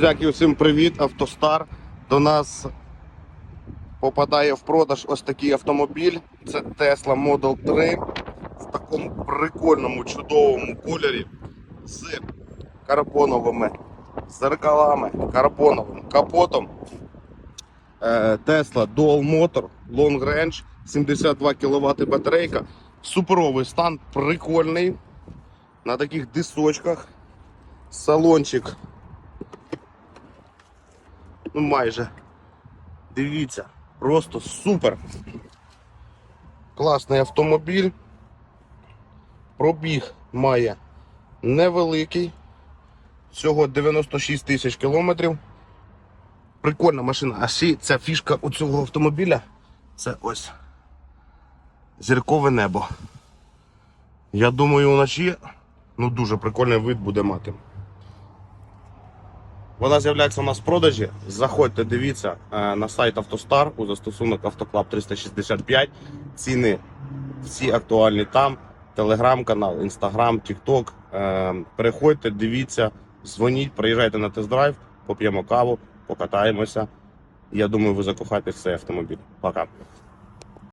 Друзяки, усім привіт! Автостар. До нас попадає в продаж ось такий автомобіль. Це Tesla Model 3 в такому прикольному, чудовому кольорі з карбоновими зеркалами, карбоновим капотом. Е, Tesla Dual Motor Long Range 72 кВт батарейка. Суперовий стан, прикольний. На таких дисочках. Салончик ну майже. Дивіться, просто супер. Класний автомобіль. Пробіг має невеликий. Всього 96 тисяч кілометрів. Прикольна машина. А ще ця фішка у цього автомобіля це ось зіркове небо. Я думаю, вночі ну, дуже прикольний вид буде мати. Вона з'являється у нас в продажі. Заходьте, дивіться е, на сайт Автостар у застосунок Автоклаб 365. Ціни всі актуальні там. Телеграм-канал, Інстаграм, Тікток. Е, Переходьте, дивіться, дзвоніть, приїжджайте на тест-драйв, поп'ємо каву, покатаємося. Я думаю, ви закохаєтесь в цей автомобіль. Пока.